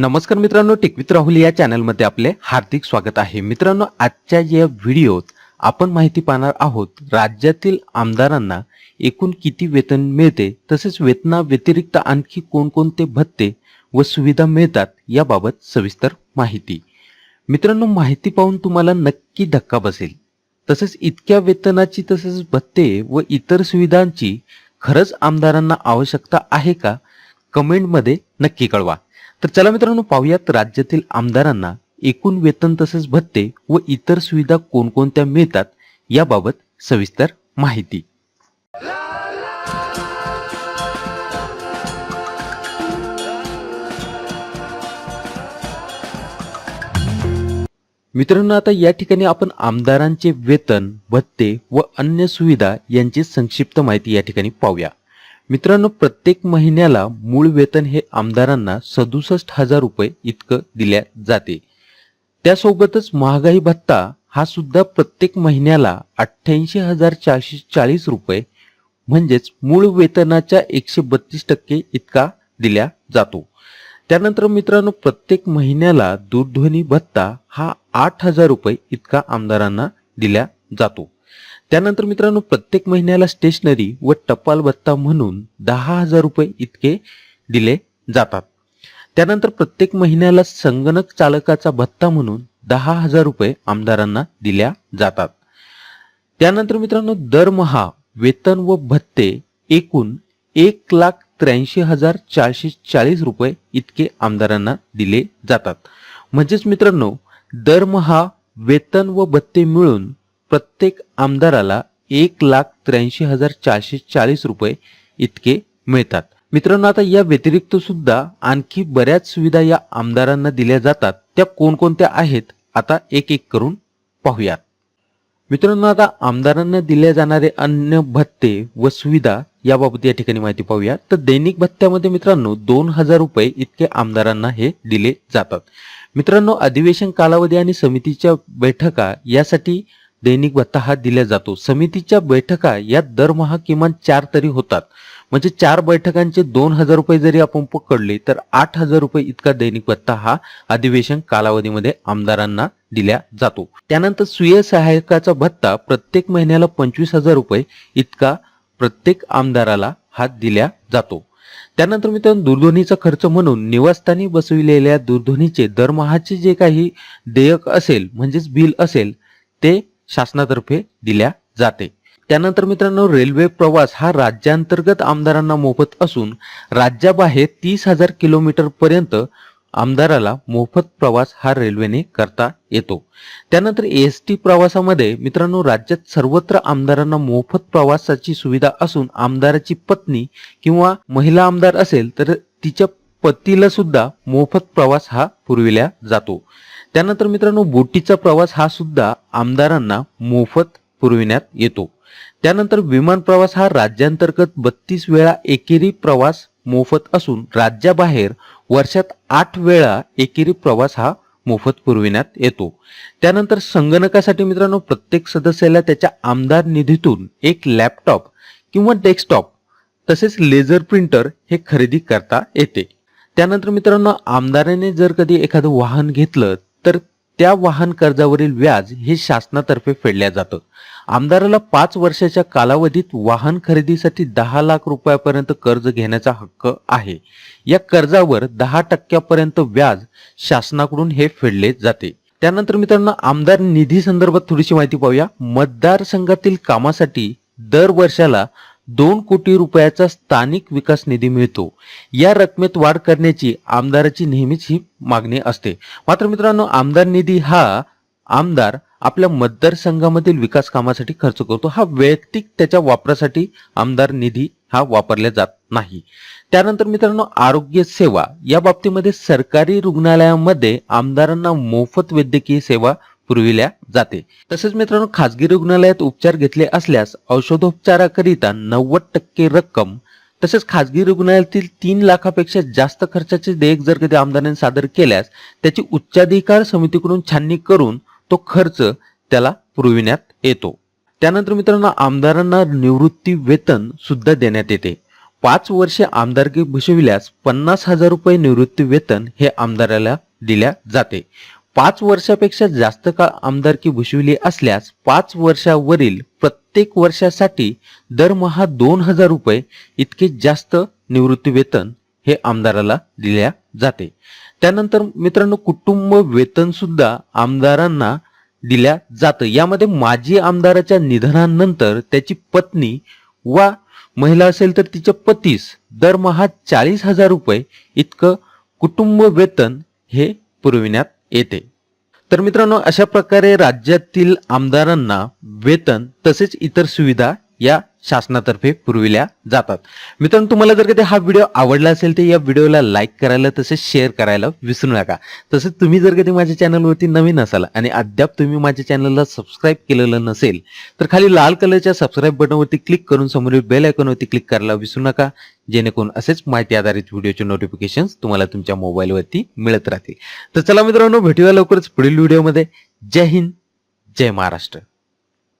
नमस्कार मित्रांनो टिकवित राहुल या चॅनलमध्ये आपले हार्दिक स्वागत आहे. मित्रांनो आजच्या या व्हिडिओत आपण माहिती पाहणार आहोत राज्यातील आमदारांना एकूण किती वेतन मिळते तसेच वेतना व्यतिरिक्त आणखी कोणकोणते भत्ते व सुविधा मिळतात याबाबत सविस्तर माहिती. मित्रांनो माहिती पाहून तुम्हाला नक्की धक्का बसेल. तसेच इतक्या वेतनाची तसेच भत्ते व इतर सुविधांची खरंच आमदारांना आवश्यकता आहे का? कमेंटमध्ये नक्की कळवा. तर चला मित्रांनो पाहूयात राज्यातील आमदारांना एकूण वेतन तसेच भत्ते व इतर सुविधा कोणकोणत्या मिळतात याबाबत सविस्तर माहिती. मित्रांनो आता या ठिकाणी आपण आमदारांचे वेतन भत्ते व अन्य सुविधा यांची संक्षिप्त माहिती या ठिकाणी पाहूया. मित्रांनो प्रत्येक महिन्याला मूळ वेतन हे आमदारांना सदुसष्ट हजार रुपये इतकं दिल्या जाते. त्यासोबतच महागाई भत्ता हा सुद्धा प्रत्येक महिन्याला अठ्ठ्याऐंशी हजार चारशे चाळीस रुपये म्हणजेच मूळ वेतनाच्या एकशे बत्तीस टक्के इतका दिल्या जातो. त्यानंतर मित्रांनो प्रत्येक महिन्याला दूरध्वनी भत्ता हा आठ हजार रुपये इतका आमदारांना दिल्या जातो. त्यानंतर मित्रांनो प्रत्येक महिन्याला स्टेशनरी व टपाल भत्ता म्हणून दहा हजार रुपये इतके दिले जातात. त्यानंतर प्रत्येक महिन्याला संगणक चालकाचा भत्ता म्हणून दहा हजार रुपये आमदारांना दिल्या जातात. त्यानंतर मित्रांनो दरमहा वेतन व भत्ते एकूण एक लाख त्र्याऐंशी हजार चारशे चाळीस रुपये इतके आमदारांना दिले जातात. म्हणजेच मित्रांनो दरमहा वेतन व भत्ते मिळून प्रत्येक आमदाराला एक लाख त्र्याऐंशी हजार चारशे चाळीस रुपये इतके मिळतात. मित्रांनो आता या व्यतिरिक्त सुद्धा आणखी बऱ्याच सुविधा या आमदारांना दिल्या जातात. त्या कोणकोणत्या आहेत? आता एक एक करून पाहूयात. मित्रांनो आता आमदारांना दिले जाणारे अन्य भत्ते व सुविधा याबाबत या ठिकाणी माहिती पाहूया तर दैनिक भत्त्यामध्ये मित्रांनो दोन हजार रुपये इतके आमदारांना हे दिले जातात. मित्रांनो अधिवेशन कालावधी आणि समितीच्या बैठका यासाठी दैनिक भत्ता हा दिला जातो. समितीच्या बैठका या दरमहा किमान चार तरी होतात. म्हणजे चार बैठकांचे दोन हजार रुपये जरी आपण पकडले तर आठ हजार रुपये इतका दैनिक भत्ता हा अधिवेशन कालावधीमध्ये आमदारांना दिल्या जातो. त्यानंतर स्वीय सहाय्यकाचा भत्ता प्रत्येक महिन्याला पंचवीस हजार रुपये इतका प्रत्येक आमदाराला हा दिला जातो. त्यानंतर मित्रांनो दूरध्वनीचा खर्च म्हणून निवासस्थानी बसविलेल्या दूरध्वनीचे दरमहाचे जे काही देयक असेल म्हणजेच बिल असेल ते शासनातर्फे दिल्या जाते. त्यानंतर मित्रांनो रेल्वे प्रवास हा राज्यांतर्गत आमदारांना मोफत असून राज्याबाहेर तीस हजार किलोमीटर पर्यंत आमदाराला मोफत प्रवास हा रेल्वेने करता येतो. त्यानंतर एस टी प्रवासामध्ये मित्रांनो राज्यात सर्वत्र आमदारांना मोफत प्रवासाची सुविधा असून आमदाराची पत्नी किंवा महिला आमदार असेल तर तिच्या पतीला सुद्धा मोफत प्रवास हा पुरविला जातो. त्यानंतर मित्रांनो बोटीचा प्रवास हा सुद्धा आमदारांना मोफत पुरविण्यात येतो. त्यानंतर विमान प्रवास हा राज्यांतर्गत बत्तीस वेळा एकेरी प्रवास मोफत असून राज्याबाहेर वर्षात आठ वेळा एकेरी प्रवास हा मोफत पुरविण्यात येतो. त्यानंतर संगणकासाठी मित्रांनो प्रत्येक सदस्याला त्याच्या आमदार निधीतून एक लॅपटॉप किंवा डेस्कटॉप तसेच लेझर प्रिंटर हे खरेदी करता येते. त्यानंतर मित्रांनो आमदाराने जर कधी एखादं वाहन घेतलं तर त्या वाहन कर्जावरील व्याज हे शासनातर्फे फेडल्या जातं. आमदाराला पाच वर्षाच्या कालावधीत वाहन खरेदीसाठी दहा लाख रुपयापर्यंत कर्ज घेण्याचा हक्क आहे. या कर्जावर दहा टक्क्यापर्यंत व्याज शासनाकडून हे फेडले जाते. त्यानंतर मित्रांनो आमदार निधी संदर्भात थोडीशी माहिती पाहूया. मतदारसंघातील कामासाठी दर वर्षाला दोन कोटी रुपयाचा स्थानिक विकास निधी मिळतो. या रकमेत वाढ करण्याची आमदाराची नेहमीच ही मागणी असते. मात्र मित्रांनो आमदार निधी हा आमदार आपल्या मतदारसंघामधील विकास कामासाठी खर्च करतो. हा वैयक्तिक त्याच्या वापरासाठी आमदार निधी हा वापरला जात नाही. त्यानंतर मित्रांनो आरोग्य सेवा या बाबतीमध्ये सरकारी रुग्णालयामध्ये आमदारांना मोफत वैद्यकीय सेवा पुरविल्या जाते. तसेच मित्रांनो खासगी रुग्णालयात उपचार घेतले असल्यास औषधोपचाराकरिता नव्वद टक्के रक्कम तसेच खासगी रुग्णालयातील तीन लाखापेक्षा जास्त खर्चाचे देयक जर कधी आमदारांनी सादर केल्यास त्याची उच्चाधिकार समितीकडून छाननी करून तो खर्च त्याला पुरविण्यात येतो. त्यानंतर मित्रांनो आमदारांना निवृत्ती वेतन सुद्धा देण्यात येते. पाच वर्षे आमदारकी भूषविल्यास पन्नास हजार रुपये निवृत्ती वेतन हे आमदाराला दिल्या जाते. पाच वर्षापेक्षा जास्त काळ आमदारकी भूषविली असल्यास पाच वर्षावरील प्रत्येक वर्षासाठी दरमहा दोन हजार रुपये इतके जास्त निवृत्ती वेतन हे आमदाराला दिल्या जाते. त्यानंतर मित्रांनो कुटुंब वेतन सुद्धा आमदारांना दिल्या जातं. यामध्ये माजी आमदाराच्या निधनानंतर त्याची पत्नी वा महिला असेल तर तिच्या पतीस दरमहा चाळीस हजार रुपये इतकं कुटुंब वेतन हे पुरविण्यात येते. तर मित्रांनो अशा प्रकारे राज्यातील आमदारांना वेतन तसेच इतर सुविधा या शासनातर्फे पुरविल्या जातात. मित्रांनो तुम्हाला जर कधी हा व्हिडिओ आवडला असेल तर या व्हिडिओला लाईक करायला तसेच शेअर करायला विसरू नका. तसेच तुम्ही जर कधी माझ्या चॅनलवरती नवीन असाल आणि अद्याप तुम्ही माझ्या चॅनलला सबस्क्राईब केलेलं नसेल तर खाली लाल कलरच्या सबस्क्राईब बटनवरती क्लिक करून समोरील बेल आयकॉनवरती क्लिक करायला विसरू नका. जेणेकरून असेच माहिती आधारित व्हिडिओचे नोटिफिकेशन तुम्हाला तुमच्या मोबाईलवरती मिळत राहतील. तर चला मित्रांनो भेटूया लवकरच पुढील व्हिडिओमध्ये जय हिंद जय महाराष्ट्र.